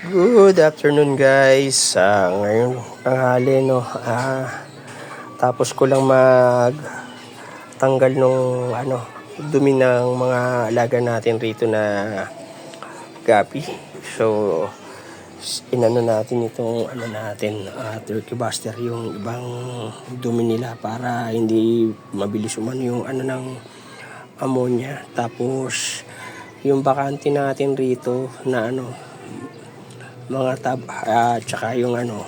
Good afternoon guys. Ah, ngayon tanghali no. Ah, tapos ko lang mag tanggal nung ano dumi ng mga alaga natin rito na gapi. So inano natin itong ano natin ah, turkey buster yung ibang dumi nila para hindi mabilis umano yung ano ng ammonia. Tapos yung bakante natin rito na ano mga tab at saka yung ano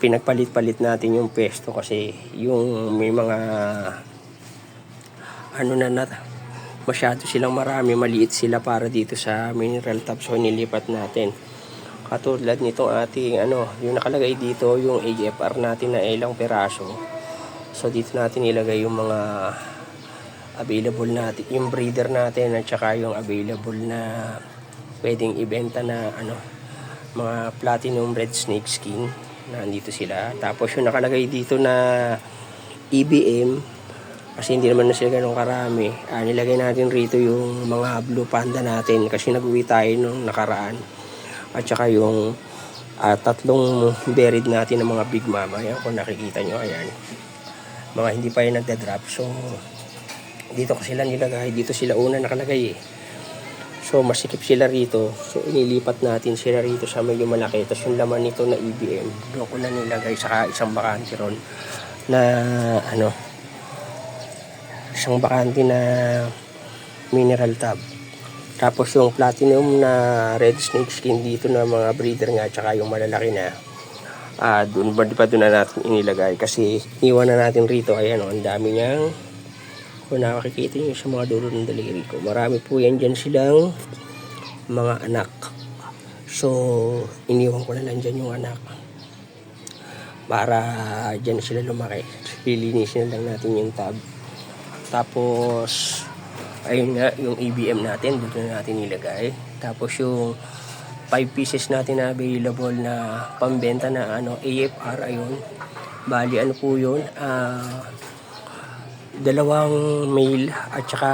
pinagpalit-palit natin yung pesto kasi yung may mga ano na na masyado silang marami maliit sila para dito sa mineral tub so nilipat natin. Katulad nitong ating ano yung nakalagay dito yung AFR natin na ilang peraso. So dito natin ilagay yung mga available natin yung breeder natin at saka yung available na pwedeng ibenta na ano mga platinum red snake skin na andito sila. Tapos yung nakalagay dito na EBM kasi hindi naman na sila ganun karami. Ah, nilagay natin rito yung mga blue panda natin kasi nag-uwi tayo nung nakaraan. At saka yung ah, tatlong buried natin ng mga big mama. Yan kung nakikita nyo ayan. Mga hindi pa yung nagda-drop. So dito ko sila nilagay. Dito sila una nakalagay eh So masikip sila rito. So inilipat natin sila rito sa medyo malaki. Tapos yung laman nito na EBM, doon ko na nilagay sa isang bakante ron na ano isang bakante na mineral tub. Tapos yung platinum na red snake skin dito na mga breeder nga tsaka yung malalaki na ah doon pa doon na natin inilagay kasi iwan na natin rito ayan oh, ang dami niyang kung nakakikita nyo sa mga dulo ng daliri ko. Marami po yan dyan silang mga anak. So iniwan ko na lang dyan yung anak. Para dyan sila lumaki. Lilinisin na lang natin yung tab tapos ayun nga yung EBM natin dito na natin ilagay tapos yung 5 pieces natin na available na pambenta na ano AFR ayun. Bali ano po yun? Ah dalawang male at saka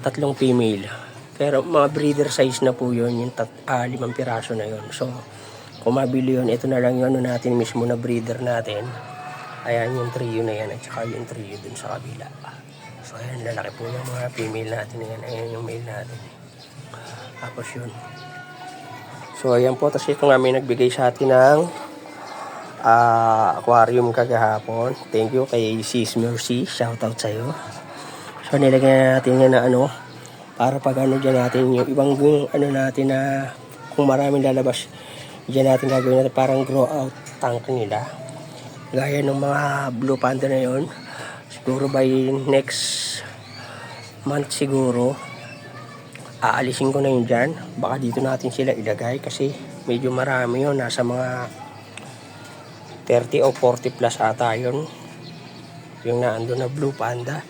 tatlong female. Pero mga breeder size na po yun, yung tat, ah, limang piraso na yun. So, kung mabili yun, ito na lang yung ano natin mismo na breeder natin. Ayan yung trio na yan at saka yung trio dun sa kabila. So, ayan, lalaki po yung mga female natin na yan. Ayan yung male natin. Tapos yun. So, ayan po. Tapos ito nga may nagbigay sa atin ng ah, aquarium kagahapon. Thank you kay Sis Mercy. Shoutout sa'yo. So, nilagyan natin yan na ano, para pag ano dyan natin, yung ibang yung ano natin na kung maraming lalabas, dyan natin gagawin natin parang grow out tank nila. Gaya ng mga blue panda na yon siguro by next month siguro, aalisin ko na yun dyan. Baka dito natin sila ilagay kasi medyo marami yun. Nasa mga 30 o 40 plus ata yun. Yung naando na blue panda.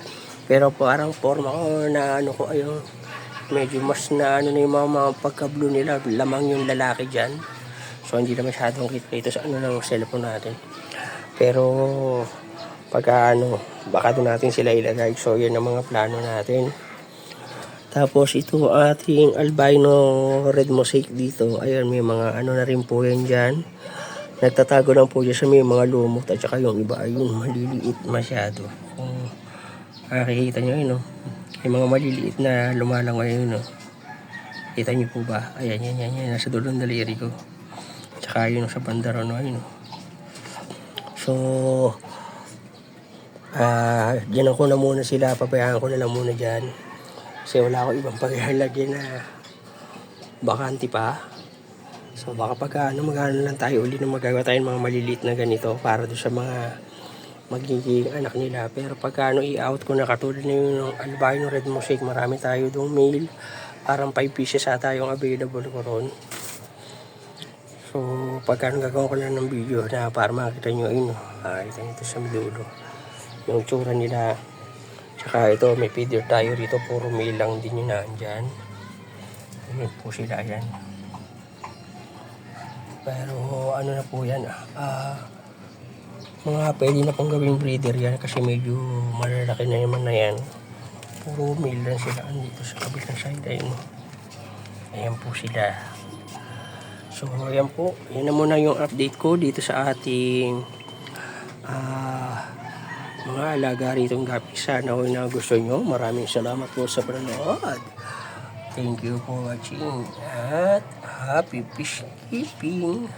Pero parang forma ko na ano ko ayun. Medyo mas na ano na yung mga, mga pagka-blue nila. Lamang yung lalaki dyan. So hindi na masyadong kita ito sa ano ng cellphone natin. Pero pagka ano, baka doon natin sila ilagay. So yan ang mga plano natin. Tapos ito ating albino red mosaic dito. Ayan, may mga ano na rin po yan dyan. Nagtatago lang po dyan sa may mga lumot at saka yung iba ayun maliliit masyado. Kung nakikita nyo yun, no? Yung mga maliliit na lumalangoy yun, no? Kita nyo po ba? Ayan, yan, yan, yan. Nasa dulo ng daliri ko. Tsaka yun sa bandaro, no? Ayun, no? So, ah, dyan ako na muna sila. Pabayaan ko na lang muna dyan. Kasi wala ako ibang paglalagyan na bakante pa. So baka pag ano magano lang tayo uli na magagawa tayo ng mga maliliit na ganito para do sa mga magiging anak nila. Pero pag ano i-out ko na katulad na yung albino red mosaic, marami tayo dong male. Parang 5 pieces ata yung available ko ron. So pag ano gagawin ko lang ng video na para makita nyo yun. Ah, ito ito sa dulo. Yung tsura nila. Tsaka ito may feeder tayo rito. Puro male lang din yun nandyan. Ayun po sila yan. Pero ano na po yan ah. ah, mga pwede na pong gawing breeder yan kasi medyo malalaki na naman na yan. Puro male lang sila andito sa kabilang side. Ayun. Ayan po sila. So, ayan po. Yan na muna yung update ko dito sa ating ah, mga alaga rito ng gapi. Sana ko na gusto nyo. Maraming salamat po sa panonood. Thank you for watching at happy fish keeping.